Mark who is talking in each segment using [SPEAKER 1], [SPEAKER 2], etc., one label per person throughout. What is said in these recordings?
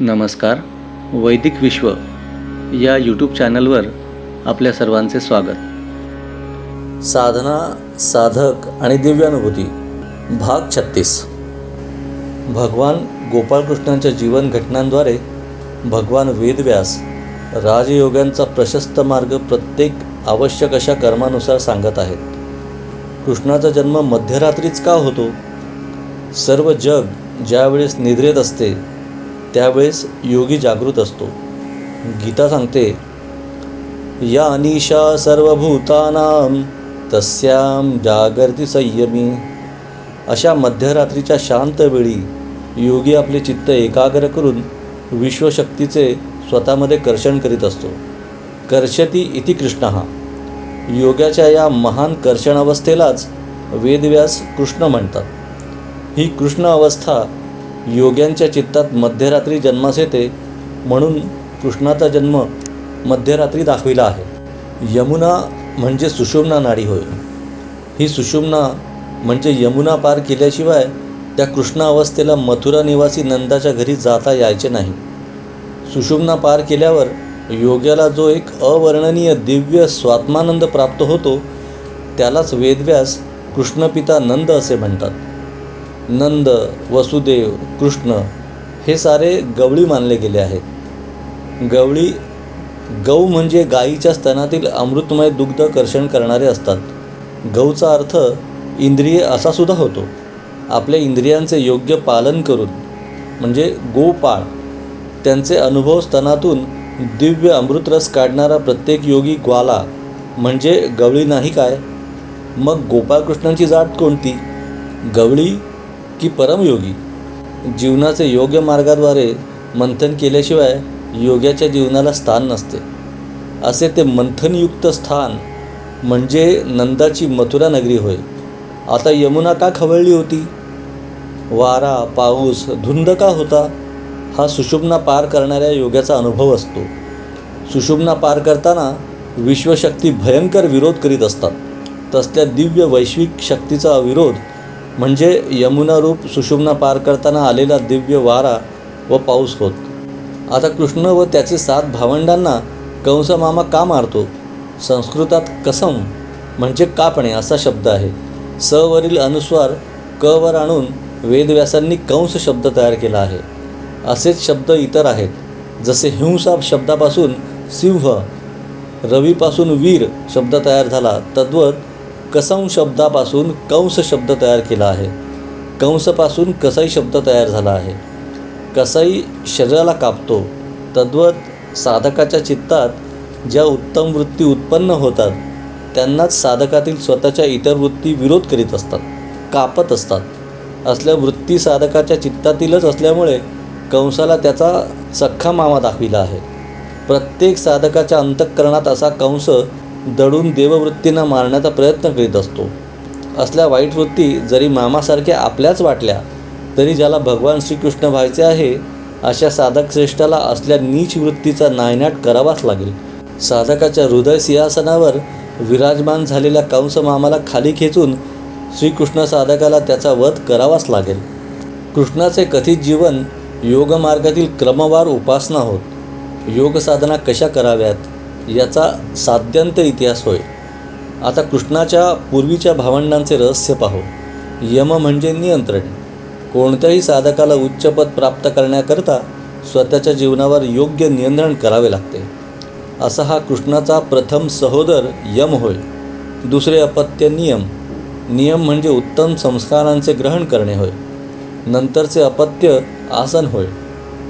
[SPEAKER 1] नमस्कार. वैदिक विश्व या यूट्यूब चॅनलवर आपल्या सर्वांचे स्वागत. साधना साधक आणि दिव्यानुभूती भाग छत्तीस. भगवान गोपाळकृष्णांच्या जीवन घटनांद्वारे भगवान वेदव्यास राजयोग्यांचा प्रशस्त मार्ग प्रत्येक आवश्यक अशा कर्मानुसार सांगत आहेत. कृष्णाचा जन्म मध्यरात्रीच का होतो? सर्व जग ज्यावेळेस निद्रेत असते त्यावेळेस योगी जागृत असतो. गीता सांगते या अनिशा सर्वभूतानां तस्यां जागर्ती संयमी. अशा मध्यरात्रीच्या शांत वेळी योगी आपले चित्त एकाग्र करून विश्वशक्तीचे स्वतःमध्ये कर्षण करीत असतो. कर्षती इति कृष्ण. हा योगाच्या या महान कर्षण अवस्थेलाच वेदव्यास कृष्ण म्हणतात. ही कृष्ण अवस्था योग्यांच्या चित्तात मध्यरात्री जन्मास येते म्हणून कृष्णाचा जन्म मध्यरात्री दाखविला आहे. यमुना म्हणजे सुषुम्ना नाडी होय. ही सुषुम्ना म्हणजे यमुना पार केल्याशिवाय त्या कृष्ण अवस्थेला मथुरा निवासी नंदाच्या घरी जाता यायचे नाही. सुषुम्ना पार केल्यावर योग्याला जो एक अवर्णनीय दिव्य स्वात्मानंद प्राप्त होतो त्यालाच वेदव्यास कृष्णपिता नंद असे म्हणतात. नंद वसुदेव कृष्ण हे सारे गवळी मानले गेले आहेत. गवळी गौ म्हणजे गायीच्या स्तनातील अमृतमय दुग्ध कर्षण करणारे असतात. गौचा अर्थ इंद्रिय असा सुद्धा होतो. आपल्या इंद्रियांचे योग्य पालन करून म्हणजे गोपाळ त्यांचे अनुभव स्तनातून दिव्य अमृतरस काढणारा प्रत्येक योगी ग्वाला म्हणजे गवळी नाही काय? मग गोपाळकृष्णांची जात कोणती? गवळी की परमयोगी जीवनाचे योग्य मार्गाद्वारे मंथन केल्याशिवाय योग्याच्या जीवनाला स्थान नसते. असे ते मंथनयुक्त स्थान म्हणजे नंदाची मथुरा नगरी होय. आता यमुना का खवळली होती? वारा पाऊस धुंद का होता? हा सुषुम्ना पार करणाऱ्या योगाचा अनुभव असतो. सुषुम्ना पार करताना विश्वशक्ती भयंकर विरोध करीत असतात. तसल्या दिव्य वैश्विक शक्तीचा विरोध म्हणजे यमुनारूप सुषुम्ना पार करताना आलेला दिव्य वारा व पाऊस होत. आता कृष्ण व त्याचे सात भावंडांना कंस मामा का मारतो? संस्कृतात कसम म्हणजे कापणे असा शब्द आहे. स वरील अनुस्वार क वर आणून वेदव्यासांनी कंस शब्द तयार केला आहे. असेच शब्द इतर आहेत जसे हिंसा शब्दापासून सिंह रवीपासून वीर शब्द तयार झाला. तद्वत कसं शब्दापासून कंस शब्द तयार केला आहे. कंसपासून कसाई शब्द तयार झाला आहे. कसाई शरीराला कापतो. तद्वत साधकाच्या चित्तात ज्या उत्तम वृत्ती उत्पन्न होतात त्यांनाच साधकातील स्वतःच्या इतर वृत्ती विरोध करीत असतात कापत असतात. असल्या वृत्ती साधकाच्या चित्तातीलच असल्यामुळे कंसाला त्याचा सख्खा मामा दाखविला आहे. प्रत्येक साधकाच्या अंतःकरणात असा कंस दडून देववृत्तींना मारण्याचा प्रयत्न करीत असतो. असल्या वाईट वृत्ती जरी मामासारख्या आपल्याच वाटल्या तरी ज्याला भगवान श्रीकृष्ण व्हायचे आहे अशा साधक श्रेष्ठाला असल्या नीच वृत्तीचा नायनाट करावाच लागेल. साधकाच्या हृदय सिंहासनावर विराजमान झालेल्या कंस मामाला खाली खेचून श्रीकृष्ण साधकाला त्याचा वध करावाच लागेल. कृष्णाचे कथित जीवन योगमार्गातील क्रमवार उपासना होत. योगसाधना कशा कराव्यात? याचा साध्यंत इतिहास होय. आता कृष्णाच्या पूर्वीच्या भावंडांचे रहस्य पाहू. यम म्हणजे नियंत्रण. कोणत्याही साधकाला उच्चपद प्राप्त करण्याकरता स्वतःच्या जीवनावर योग्य नियंत्रण करावे लागते. असा हा कृष्णाचा प्रथम सहोदर यम होय. दुसरे अपत्य नियम. नियम म्हणजे उत्तम संस्कारांचे ग्रहण करणे होय. नंतरचे अपत्य आसन होय.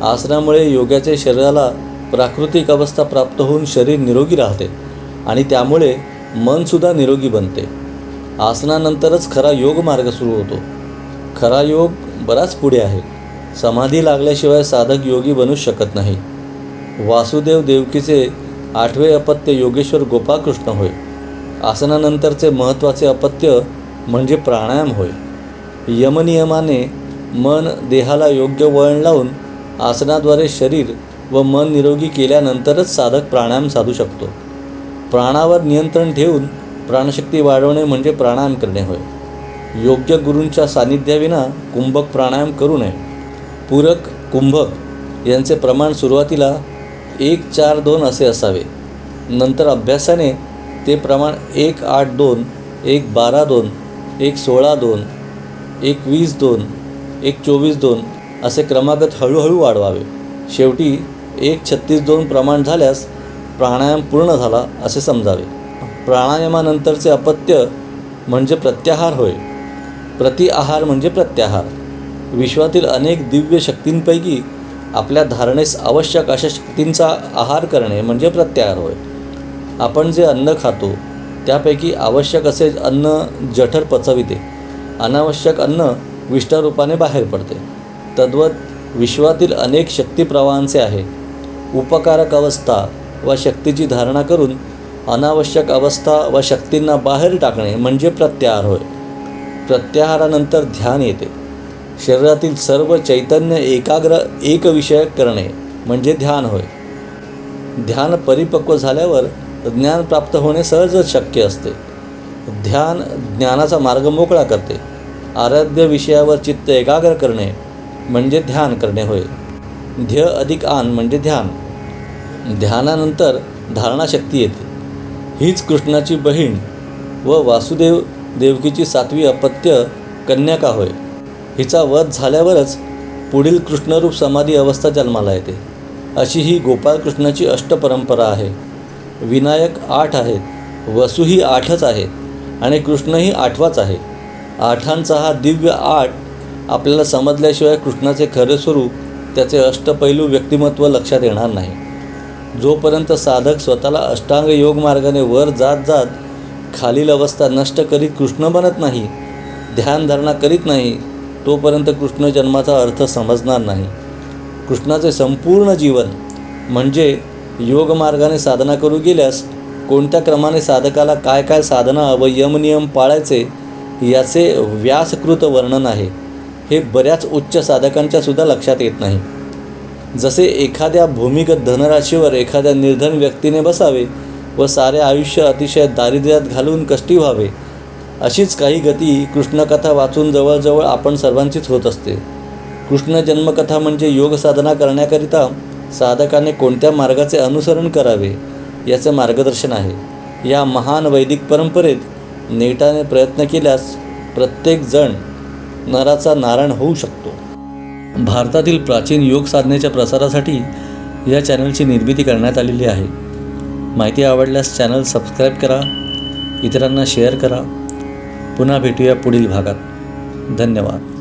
[SPEAKER 1] आसनामुळे योगाचे शरीराला प्राकृतिक अवस्था प्राप्त होऊन शरीर निरोगी राहते आणि त्यामुळे मनसुद्धा निरोगी बनते. आसनानंतरच खरा योग मार्ग सुरू होतो. खरा योग बराच पुढे आहे. समाधी लागल्याशिवाय साधक योगी बनू शकत नाही. वासुदेव देवकीचे आठवे अपत्य योगेश्वर गोपाळकृष्ण होय. आसनानंतरचे महत्त्वाचे अपत्य म्हणजे प्राणायाम होय. यमनियमाने मन देहाला योग्य वळण लावून आसनाद्वारे शरीर व मन निरोगी केल्यानंतरच साधक प्राणायाम साधू शकतो. प्राणावर नियंत्रण ठेवून प्राणशक्ती वाढवणे म्हणजे प्राणायाम करणे होय. योग्य गुरूंच्या सान्निध्याविना कुंभक प्राणायाम करू नये. पूरक कुंभक यांचे प्रमाण सुरुवातीला एक चार दोन असे असावे. नंतर अभ्यासाने ते प्रमाण एक आठ दोन एक बारा दोन एक सोळा दोन एक वीस दोन एक चोवीस दोन असे क्रमागत हळूहळू वाढवावे. शेवटी एक छत्तीस दोन प्रमाण झाल्यास प्राणायाम पूर्ण झाला असे समजावे. प्राणायामानंतरचे अपत्य म्हणजे प्रत्याहार होय. प्रतिआहार म्हणजे प्रत्याहार. विश्वातील अनेक दिव्य शक्तींपैकी आपल्या धारणेस आवश्यक अशा शक्तींचा आहार करणे म्हणजे प्रत्याहार होय. आपण जे अन्न खातो त्यापैकी आवश्यक असे अन्न जठर पचविते. अनावश्यक अन्न विष्ठारूपाने बाहेर पडते. तद्वत विश्वातील अनेक शक्तिप्रवाहांचे आहे. उपकारक अवस्था व शक्तीची धारणा करून अनावश्यक अवस्था व शक्तींना बाहेर टाकणे म्हणजे प्रत्याहार होय. प्रत्याहारानंतर ध्यान येते. शरीरातील सर्व चैतन्य एकाग्र एकविषयक करणे म्हणजे ध्यान होय. ध्यान परिपक्व झाल्यावर ज्ञान प्राप्त होणे सहजच शक्य असते. ध्यान ज्ञानाचा मार्ग मोकळा करते. आराध्य विषयावर चित्त एकाग्र करणे म्हणजे ध्यान करणे होय. ध्येय अधिक आन म्हणजे ध्यान. ध्यानानंतर धारणाशक्ती येते. हीच कृष्णाची बहीण व वासुदेव देवकीची सातवी अपत्य कन्याका होय. हिचा वध झाल्यावरच पुढील कृष्णरूप समाधी अवस्था जन्माला येते. अशी ही गोपाळकृष्णाची अष्टपरंपरा आहे. विनायक आठ आहेत वसुही आठच आहेत आणि कृष्णही आठवाच आहे. आठांचा हा दिव्य आठ आपल्याला समजल्याशिवाय कृष्णाचे खरे स्वरूप त्याचे अष्टपैलू व्यक्तिमत्व लक्षात येणार नाही. जोपर्यंत साधक स्वतःला अष्टांग योग मार्गाने वर जात जात खालील अवस्था नष्ट करीत कृष्ण बनत नाही ध्यानधारणा करीत नाही तोपर्यंत कृष्ण जन्माचा अर्थ समजणार नाही. कृष्णाचे संपूर्ण जीवन म्हणजे योगमार्गाने साधना करू गेल्यास कोणत्या क्रमाने साधकाला काय काय साधना व यमनियम पाळायचे याचे व्यासकृत वर्णन आहे. हे बऱ्याच उच्च साधकांच्या सुद्धा लक्षात येत नाही. जसे एखाद्या भूमिगत धनराशीवर एखाद्या निर्धन व्यक्तीने बसावे व सारे आयुष्य अतिशय दारिद्र्यात घालून कष्टी व्हावे अशीच काही गती कृष्णकथा वाचून जवळजवळ आपण सर्वांचीच होत असते. कृष्ण जन्मकथा म्हणजे योग साधना करण्याकरिता साधकाने कोणत्या मार्गाचे अनुसरण करावे याचे मार्गदर्शन आहे. या महान वैदिक परंपरेत नेटाने प्रयत्न केल्यास प्रत्येक जण नराचा नारायण होऊ शकतो. भारतातील प्राचीन योग साधनेच्या प्रसारासाठी या चॅनलची निर्मिती करण्यात आलेली आहे. माहिती आवडल्यास चॅनल सबस्क्राईब करा इतरांना शेअर करा. पुन्हा भेटूया पुढील भागात. धन्यवाद.